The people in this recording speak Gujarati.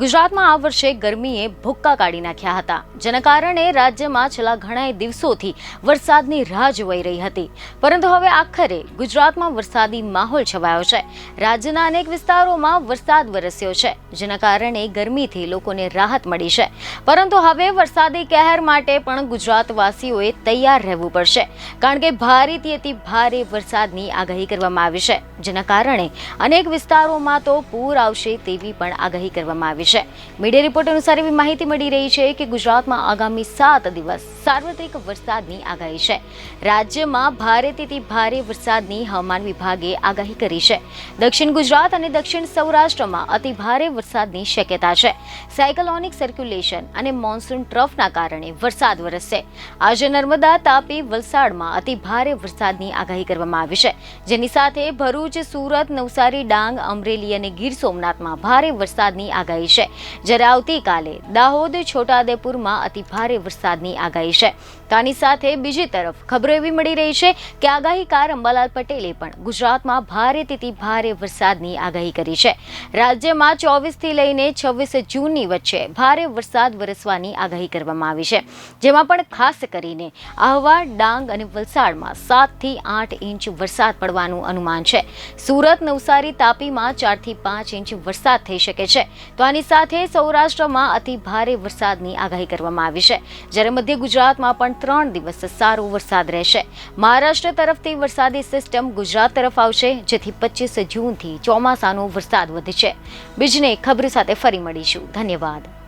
ગુજરાતમાં આ વર્ષે ગરમીએ ભૂક્કા કાઢી નાખ્યા હતા, જેના કારણે રાજ્યમાં છેલ્લા ઘણા દિવસોથી વરસાદની રાહ જોવાઈ રહી હતી. પરંતુ હવે આખરે ગુજરાતમાં વરસાદી માહોલ છવાયો છે. રાજ્યના અનેક વિસ્તારોમાં વરસાદ વરસ્યો છે, જેના કારણે ગરમીથી લોકોને રાહત મળી છે. પરંતુ હવે વરસાદી કહેર માટે પણ ગુજરાતવાસીઓએ તૈયાર રહેવું પડશે, કારણ કે ભારેથી અતિ ભારે વરસાદની આગાહી કરવામાં આવી છે, જેના કારણે અનેક વિસ્તારોમાં તો પૂર આવશે તેવી પણ આગાહી કરવામાં આવી છે. મીડિયા રિપોર્ટ અનુસાર એવી માહિતી મળી રહી છે કે ગુજરાતમાં આગામી સાત દિવસ સાર્વત્રિક વરસાદની આગાહી છે. રાજ્યમાં ભારેથી ભારે વરસાદની હવામાન વિભાગે આગાહી કરી છે. દક્ષિણ ગુજરાત અને દક્ષિણ સૌરાષ્ટ્રમાં અતિ ભારે વરસાદની શક્યતા છે. સાયકલોનિક સર્ક્યુલેશન અને મોન્સૂન ટ્રફના કારણે વરસાદ વરસશે. આજે નર્મદા તાપી વલસાડમાં અતિ ભારે વરસાદની આગાહી કરવામાં આવી છે. જેની સાથે ભરૂચ, સુરત, નવસારી, ડાંગ, અમરેલી અને ગીર સોમનાથમાં ભારે વરસાદની આગાહી છે. જ્યારે આવતીકાલે દાહોદ, છોટાઉદેપુરમાં અતિ ભારે વરસાદની આગાહી છે. તો આની સાથે બીજી તરફ ખબરો એવી મળી રહી છે કે આગાહીકાર અંબાલાલ પટેલે પણ ગુજરાતમાં ભારેથી ભારે વરસાદની આગાહી કરી છે. રાજ્યમાં ચોવીસથી લઈને છવ્વીસ જૂનની વચ્ચે ભારે વરસાદ વરસવાની આગાહી કરવામાં આવી છે. જેમાં પણ ખાસ કરીને આહવા, ડાંગ અને વલસાડમાં સાતથી આઠ ઇંચ વરસાદ પડવાનું અનુમાન છે. સુરત, નવસારી તાપીમાં ચારથી પાંચ ઇંચ વરસાદ થઈ શકે છે. તો આની સાથે સૌરાષ્ટ્રમાં અતિ ભારે વરસાદની આગાહી કરવામાં આવી છે. જ્યારે મધ્ય ગુજરાતમાં પણ ત્રણ દિવસ સારો વરસાદ રહેશે. મહારાષ્ટ્ર તરફથી વરસાદી સિસ્ટમ ગુજરાત તરફ આવશે, જેથી પચીસ જૂનથી ચોમાસાનો વરસાદ વધે છે. બીજને ખબર સાથે ફરી મળીશું. ધન્યવાદ.